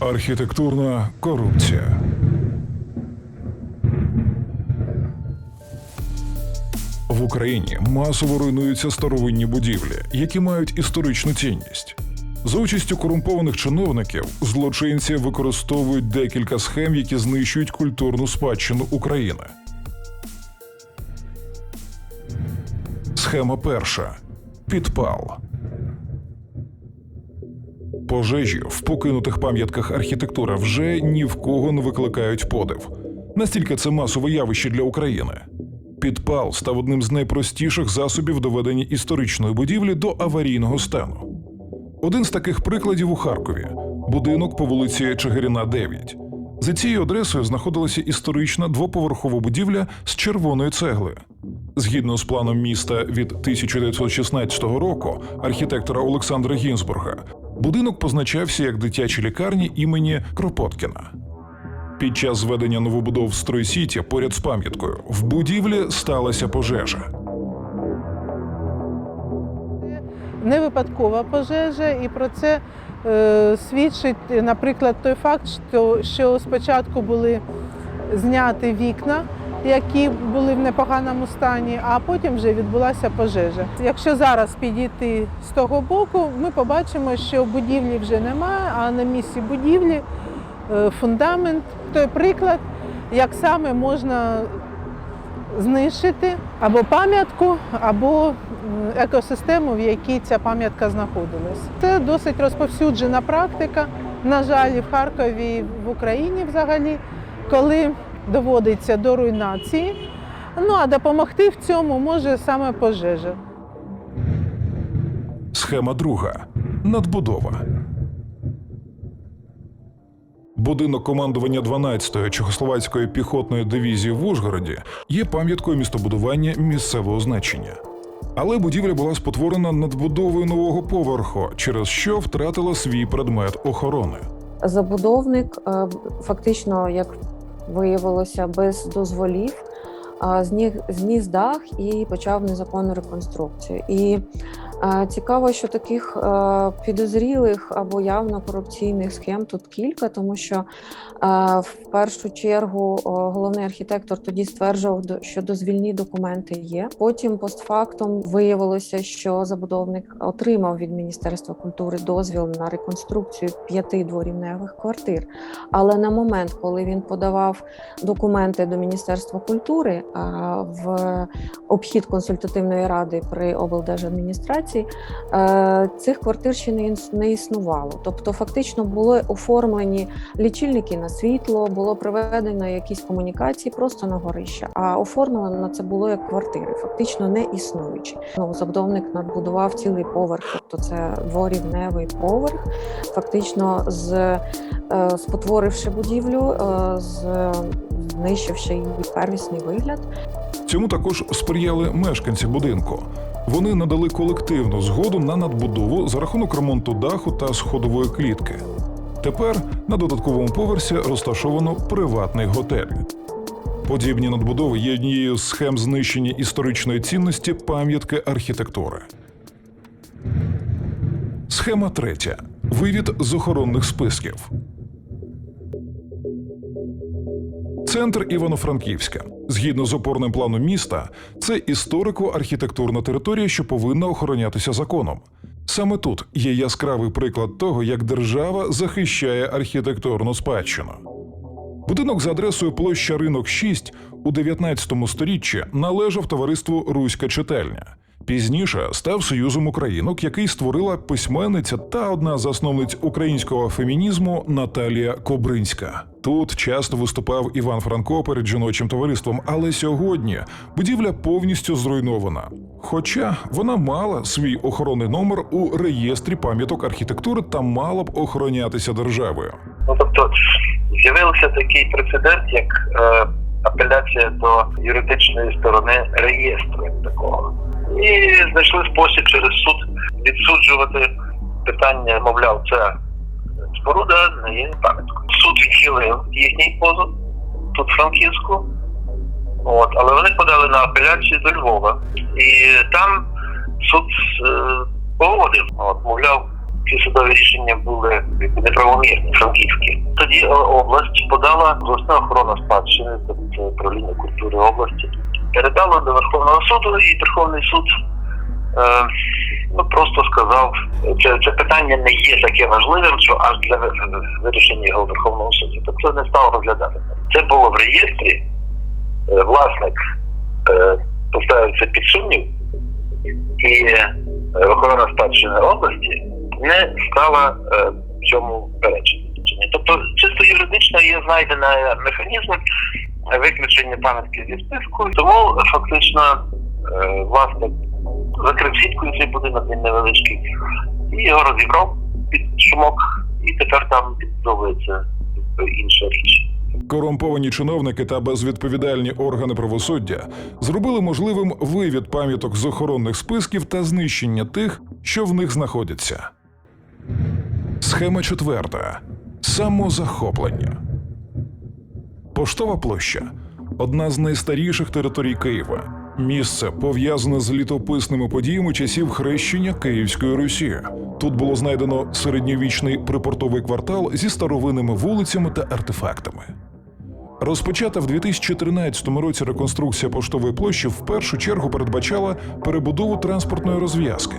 Архітектурна корупція. В Україні масово руйнуються старовинні будівлі, які мають історичну цінність. За участю корумпованих чиновників злочинці використовують декілька схем, які знищують культурну спадщину України. Схема перша підпал. Пожежі в покинутих пам'ятках архітектури вже ні в кого не викликають подив. Настільки це масове явище для України. Підпал став одним з найпростіших засобів доведення історичної будівлі до аварійного стану. Один з таких прикладів у Харкові будинок по вулиці Чигирина, 9. За цією адресою знаходилася історична двоповерхова будівля з червоної цегли. Згідно з планом міста від 1916 року архітектора Олександра Гінзбурга, будинок позначався як дитячі лікарні імені Кропоткіна. Під час зведення новобудов Стройсіті поряд з пам'яткою в будівлі сталася пожежа. не випадкова пожежа, і про це е, свідчить, наприклад, той факт, що, що спочатку були зняті вікна, які були в непоганому стані, а потім вже відбулася пожежа. Якщо зараз підійти з того боку, ми побачимо, що будівлі вже немає, а на місці будівлі е, фундамент. Той приклад, як саме можна знищити або пам'ятку, або екосистему, в якій ця пам'ятка знаходилась. Це досить розповсюджена практика. На жаль, в Харкові, в Україні взагалі, коли доводиться до руйнації. Ну а допомогти в цьому може саме пожежа. Схема друга надбудова. Будинок командування 12-ї Чехословацької піхотної дивізії в Ужгороді є пам'яткою містобудування місцевого значення. Але будівля була спотворена надбудовою нового поверху, через що втратила свій предмет охорони. Забудовник е, фактично, як виявилося, без дозволів зніг, зніс дах і почав незаконну реконструкцію. І цікаво, що таких е, підозрілих або явно корупційних схем тут кілька, тому що е, в першу чергу головний архітектор тоді стверджував, що дозвільні документи є. Потім постфактум виявилося, що забудовник отримав від Міністерства культури дозвіл на реконструкцію п'яти дворівневих квартир. Але на момент, коли він подавав документи до Міністерства культури в обхід консультативної ради при облдержадміністрації, е, цих квартир ще не існувало. Тобто, фактично були оформлені лічильники на світло, було проведено якісь комунікації просто на горище, а оформлено це було як квартири, фактично не існуючі. Ну, забудовник надбудував цілий поверх, тобто це дворівневий поверх, фактично з е, спотворивши будівлю, е, з- знищивши її первісний вигляд. Цьому також сприяли мешканці будинку. Вони надали колективну згоду на надбудову за рахунок ремонту даху та сходової клітки. Тепер на додатковому поверсі розташовано приватний готель. Подібні надбудови є однією з схем знищення історичної цінності пам'ятки архітектури. Схема третя. Вивід з охоронних списків. Центр Івано-Франківська, згідно з опорним планом міста, це історико-архітектурна територія, що повинна охоронятися законом. Саме тут є яскравий приклад того, як держава захищає архітектурну спадщину. Будинок за адресою площа Ринок 6 у 19 сторіччі належав товариству Руська читальня. Пізніше став союзом українок, який створила письменниця та одна з засновниць українського фемінізму Наталія Кобринська. Тут часто виступав Іван Франко перед жіночим товариством, але сьогодні будівля повністю зруйнована. Хоча вона мала свій охоронний номер у реєстрі пам'яток архітектури та мала б охоронятися державою. Ну тобто з'явився такий прецедент, як е, апеляція до юридичної сторони реєстру такого. І знайшли спосіб через суд відсуджувати питання, мовляв, це споруда не є пам'яткою. Суд відхилив їхній позов тут Франківську. От, але вони подали на апеляцію до Львова. І там суд е, погодив, от, мовляв, ці судові рішення були неправомірні, франківські. Тоді область подала обласна охорона спадщини, тобто управління культури області, передала до Верховного суду, і Верховний суд ну, просто сказав, це, це питання не є таке важливим, що аж для вирішення його в Верховному суді. Тобто не став розглядати. Це було в реєстрі. Е, Власник е, поставив це під сумнів, і е, охорона спадщини області не стала е, цьому перечення. Тобто, чисто юридично є знайдено механізм виключення пам'ятки зі списку, тому фактично е, власник закрив сіткою цей будинок, він невеличкий, і його розібрав під шумок, і тепер там підбудовується інша річ. Корумповані чиновники та безвідповідальні органи правосуддя зробили можливим вивід пам'яток з охоронних списків та знищення тих, що в них знаходяться. Схема четверта самозахоплення. Поштова площа одна з найстаріших територій Києва. Місце пов'язане з літописними подіями часів хрещення Київської Русі. Тут було знайдено середньовічний припортовий квартал зі старовинними вулицями та артефактами. Розпочата в 2013 році реконструкція поштової площі в першу чергу передбачала перебудову транспортної розв'язки.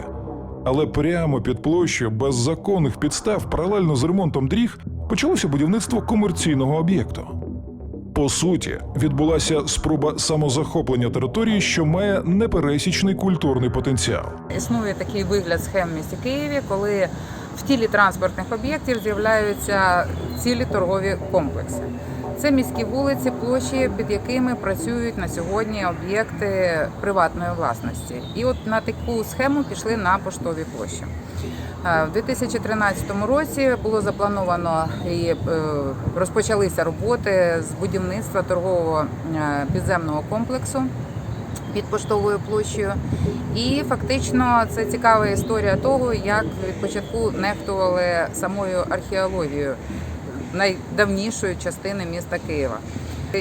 Але прямо під площею без законних підстав, паралельно з ремонтом доріг, почалося будівництво комерційного об'єкту. По суті, відбулася спроба самозахоплення території, що має непересічний культурний потенціал. Існує такий вигляд схем в місті Києві, коли в тілі транспортних об'єктів з'являються цілі торгові комплекси. Це міські вулиці, площі, під якими працюють на сьогодні об'єкти приватної власності. І от на таку схему пішли на поштові площі. Е, В 2013 році було заплановано і е, розпочалися роботи з будівництва торгового е, підземного комплексу під поштовою площею. І фактично це цікава історія того, як від початку нехтували самою археологією найдавнішої частини міста Києва.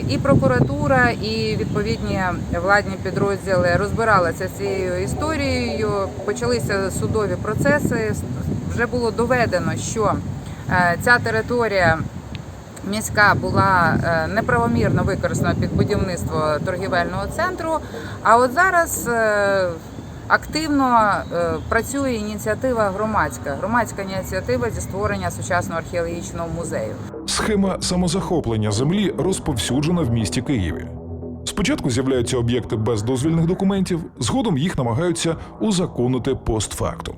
І прокуратура, і відповідні владні підрозділи розбиралися з цією історією. Почалися судові процеси. Вже було доведено, що е, ця територія міська була е, неправомірно використана під будівництво торгівельного центру. А от зараз е, активно е, працює ініціатива громадська, громадська ініціатива зі створення сучасного археологічного музею. Схема самозахоплення землі розповсюджена в місті Києві. Спочатку з'являються об'єкти без дозвільних документів, згодом їх намагаються узаконити постфактум.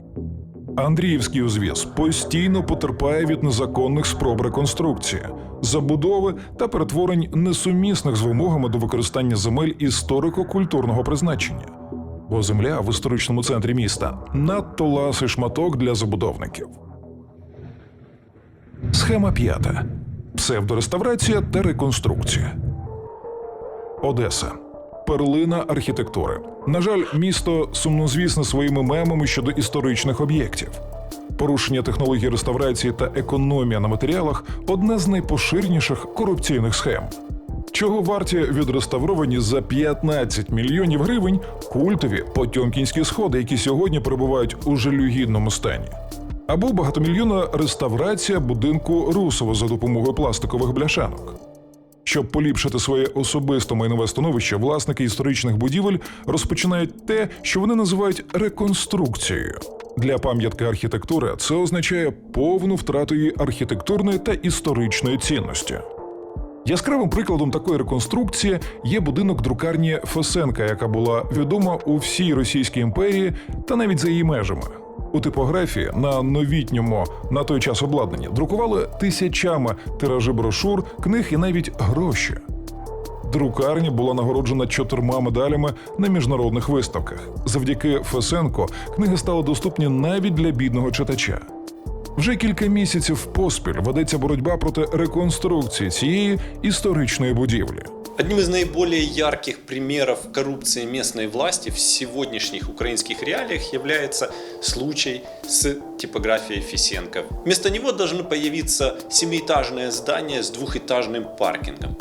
Андріївський узвіз постійно потерпає від незаконних спроб реконструкції, забудови та перетворень несумісних з вимогами до використання земель історико-культурного призначення. Бо земля в історичному центрі міста надто ласий шматок для забудовників. Схема п'ята: псевдореставрація та реконструкція. Одеса. Перлина архітектури. На жаль, місто сумнозвісне своїми мемами щодо історичних об'єктів. Порушення технологій реставрації та економія на матеріалах одна з найпоширеніших корупційних схем. Чого варті відреставровані за 15 мільйонів гривень культові потьомкінські сходи, які сьогодні перебувають у жалюгідному стані. Або багатомільйонна реставрація будинку Русово за допомогою пластикових бляшанок. Щоб поліпшити своє особисто майнове становище, власники історичних будівель розпочинають те, що вони називають реконструкцією. Для пам'ятки архітектури це означає повну втрату її архітектурної та історичної цінності. Яскравим прикладом такої реконструкції є будинок друкарні Фесенка, яка була відома у всій Російській імперії та навіть за її межами. У типографії на новітньому на той час обладнанні друкували тисячами тиражі брошур, книг і навіть гроші. Друкарня була нагороджена чотирма медалями на міжнародних виставках. Завдяки Фесенко книги стали доступні навіть для бідного читача. Вже кілька місяців поспіль ведеться боротьба проти реконструкції цієї історичної будівлі. Одним из наиболее ярких примеров коррупции местной власти в сегодняшних украинских реалиях является случай с типографией Фисенко. Вместо него должно появиться семиэтажное здание с двухэтажным паркингом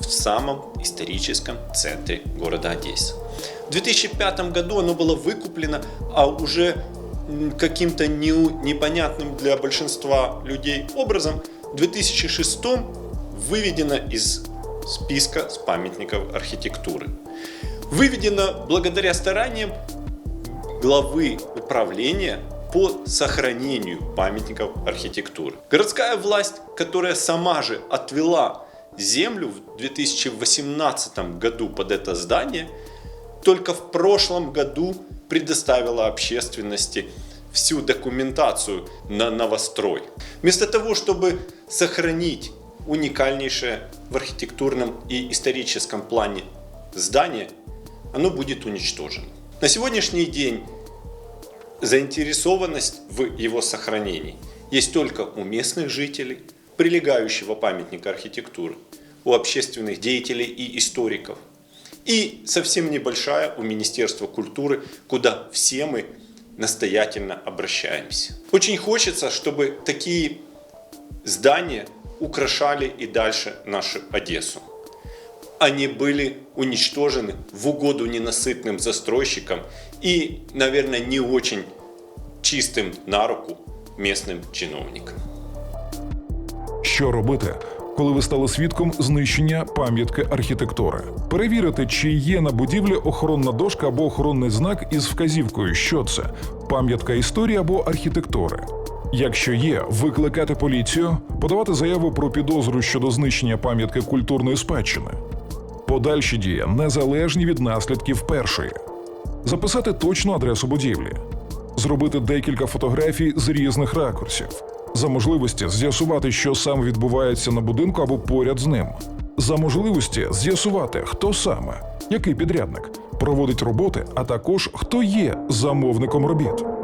в самом историческом центре города Одесса. В 2005 году оно было выкуплено, а уже м, каким-то не- непонятным для большинства людей образом в 2006 выведено из списка с памятников архитектуры. Выведено благодаря стараниям главы управления по сохранению памятников архитектуры. Городская власть, которая сама же отвела землю в 2018 году под это здание, только в прошлом году предоставила общественности всю документацию на новострой. Вместо того, чтобы сохранить уникальнейшее в архитектурном и историческом плане здание, оно будет уничтожено. На сегодняшний день заинтересованность в его сохранении есть только у местных жителей, прилегающего памятника архитектуры, у общественных деятелей и историков, и совсем небольшая у Министерства культуры, куда все мы настоятельно обращаемся. Очень хочется, чтобы такие здания украшали и дальше нашу Одессу. Они были уничтожены в угоду ненасытным застройщикам и, наверное, не очень чистым на руку местным чиновникам. Що робити, коли ви стали свідком знищення пам'ятки архітектури? Перевірити, чи є на будівлі охоронна дошка або охоронний знак із вказівкою, що це пам'ятка історії або архітектури. Якщо є, викликати поліцію, подавати заяву про підозру щодо знищення пам'ятки культурної спадщини. Подальші дії незалежні від наслідків першої. Записати точну адресу будівлі, зробити декілька фотографій з різних ракурсів, за можливості з'ясувати, що саме відбувається на будинку або поряд з ним, за можливості з'ясувати, хто саме, який підрядник проводить роботи, а також хто є замовником робіт.